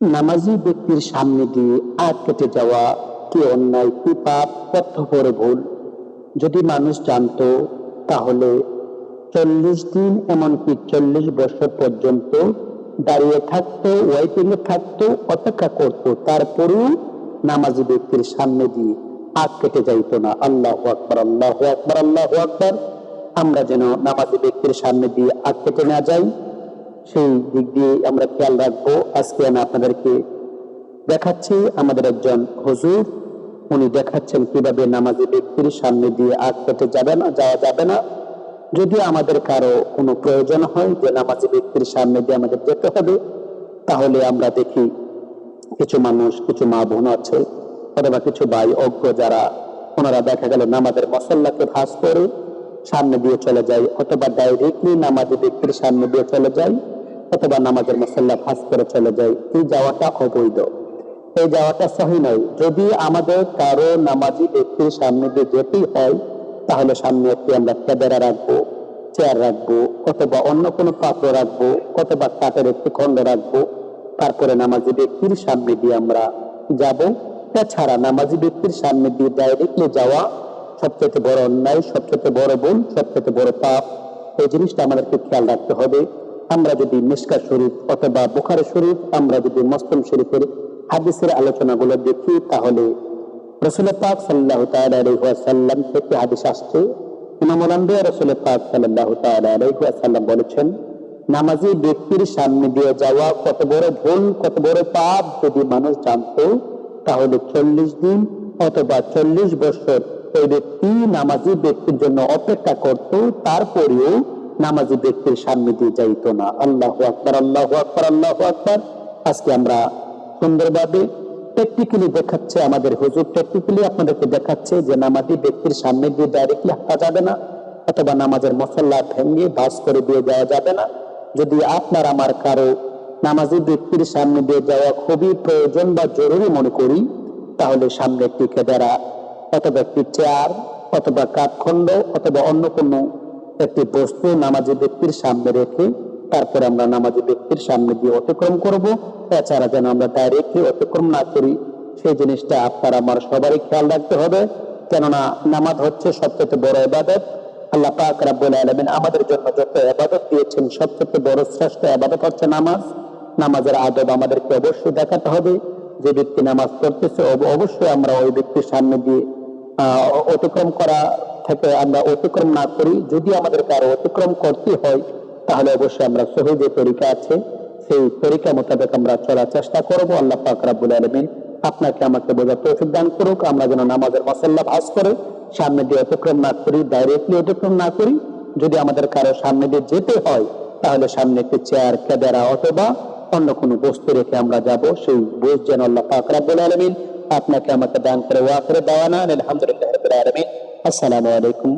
নামাজি ব্যক্তির সামনে দিয়ে আগ কেটে যাওয়া কি অন্যায়, কি পাপ বড় ভুল? যদি মানুষ জানতো, তাহলে চল্লিশ দিন এমনকি চল্লিশ বছর পর্যন্ত দাঁড়িয়ে থাকতো ওয়েটিং এ থাকতো, অপেক্ষা করতো, তারপরেও নামাজি ব্যক্তির সামনে দিয়ে আগ কেটে যাইতো না। আল্লাহ আকবর আল্লাহ আকবর আল্লাহ আকবর। আমরা যেন নামাজি ব্যক্তির সামনে দিয়ে আগ কেটে না যাই। সেই দিক দিয়ে আমরা খেয়াল রাখব। আজকে আমি আপনাদেরকে দেখাচ্ছি আমাদের একজন হজুর। উনি দেখাচ্ছেন কীভাবে নামাজি ব্যক্তির সামনে দিয়ে আগ কেটে যাবে না, যাওয়া যাবে না। যদি আমাদের কারও কোনো প্রয়োজন হয় যে নামাজি ব্যক্তির সামনে দিয়ে আমাদের যেতে হবে, তাহলে আমরা দেখি কিছু মানুষ, কিছু মা বোন আছে, অথবা কিছু ভাই, অজ্ঞ যারা, ওনারা দেখা গেল নামাজের মশল্লাকে ভাস করে সামনে দিয়ে চলে যায়, অথবা ডাইরেক্টলি নামাজি ব্যক্তির সামনে দিয়ে চলে যায়। অথবা নামাজের মশল্লা ভাস করে চলে যায়। এই যাওয়াটা অবৈধ। এই যাওয়াটা সহি নয়। যদি আমাদের কারও নামাজি ব্যক্তির সামনে দিয়ে যেতেই হয়, তাহলে সামনে একটি আমরা ক্যামেরা রাখব, চেয়ার রাখব, অথবা অন্য কোনো পাত্র রাখব, অথবা কাঠের একটি খণ্ড রাখব। তারপরে নামাজি ব্যক্তির সামনে দিয়ে আমরা যাব। তাছাড়া নামাজি ব্যক্তির সামনে দিয়ে ডাইরেক্টলি যাওয়া সবচেয়ে বড় অন্যায় সবচেয়ে বড় ভুল সবচেয়ে বড় পাপ। এই জিনিসটা আমাদেরকে খেয়াল রাখতে হবে। আমরা যদি মিসকা শরীফ অথবা বুখারি শরীফ, আমরা যদি মুসলিম শরীফের হাদিসের আলোচনাগুলো দেখি, তাহলে রসুল পাক সাল্লাহ থেকে হাদিস আসছে। রসুল পাক সাল্লাহ বলেছেন, নামাজি ব্যক্তির সামনে দিয়ে যাওয়া কত বড় ভুল, কত বড় পাপ যদি মানুষ জানতো, তাহলে চল্লিশ দিন অথবা চল্লিশ বছর ওই ব্যক্তি নামাজি ব্যক্তির জন্য অপেক্ষা করত, তারপরেও নামাজি ব্যক্তির সামনে দিয়ে যাইতো না। আল্লাহ আকবর আল্লাহ আকবর আল্লাহ আকবর। আজকে আমরা সুন্দরভাবে টেকনিক্যালি দেখাচ্ছে, আমাদের হুজুর টেকনিক্যালি আপনাদেরকে দেখাচ্ছে যে নামাজি ব্যক্তির সামনে দিয়ে ডাইরেক্টলি হাঁটা যাবে না, অথবা নামাজের মশল্লা ভেঙে ভাস করে দিয়ে যাওয়া যাবে না। যদি আপনার, আমার কারও নামাজি ব্যক্তির সামনে দিয়ে যাওয়া খুবই প্রয়োজন বা জরুরি মনে করি, তাহলে সামনে একটি ক্যামেরা, অথবা একটি চেয়ার অথবা কাঠখণ্ড, অথবা অন্য কোনো একটি বস্তু নামাজি ব্যক্তির সামনে রেখে তারপরে আমরা নামাজি ব্যক্তির সামনে দিয়ে অতিক্রম করব। এছাড়া যেন আমরা ডাইরেক্টলি অতিক্রম না করি, সেই জিনিসটা আপনার আমার সবারই খেয়াল রাখতে হবে। কেননা নামাজ হচ্ছে সবচেয়ে বড় ইবাদত। আল্লাহ পাক রাব্বুল আলামিন আমাদের জন্য যত ইবাদত দিয়েছেন, সবচেয়ে বড় শ্রেষ্ঠ ইবাদত হচ্ছে নামাজ। নামাজের আদব আমাদেরকে অবশ্যই দেখাতে হবে। যে ব্যক্তি নামাজ পড়তেছে, অব- অবশ্যই আমরা ওই ব্যক্তির সামনে দিয়ে অতিক্রম করা থেকে আমরা অতিক্রম না করি, যদি আমাদের কারও অতিক্রম করতে হয়, তাহলে অবশ্যই আমরা সহি যে তরিকা আছে। সেই তরিকা মোতাবেক আমরা চলার চেষ্টা করব। আল্লাহ পাক রাব্বুল আলামিন আপনাকে আমাকে বোঝার তৌফিক দান করুক। আমরা যেন নামাজের মশল্লা ভাস করে সামনে দিয়ে অতিক্রম না করি ডাইরেক্টলি অতিক্রম না করি। যদি আমাদের কারও সামনে দিয়ে যেতে হয়, তাহলে সামনে একটি চেয়ার ক্যামেরা অথবা অন্য কোনো বস্তু রেখে আমরা যাব। সেই বোঝ যেন আল্লাহ পাক রাব্বুল আলামিন আপনাকে আমাকে দান করে ওয়া করে দাওয়ানা আলহামদুলিল্লাহ আলামিন। আসসালামু আলাইকুম।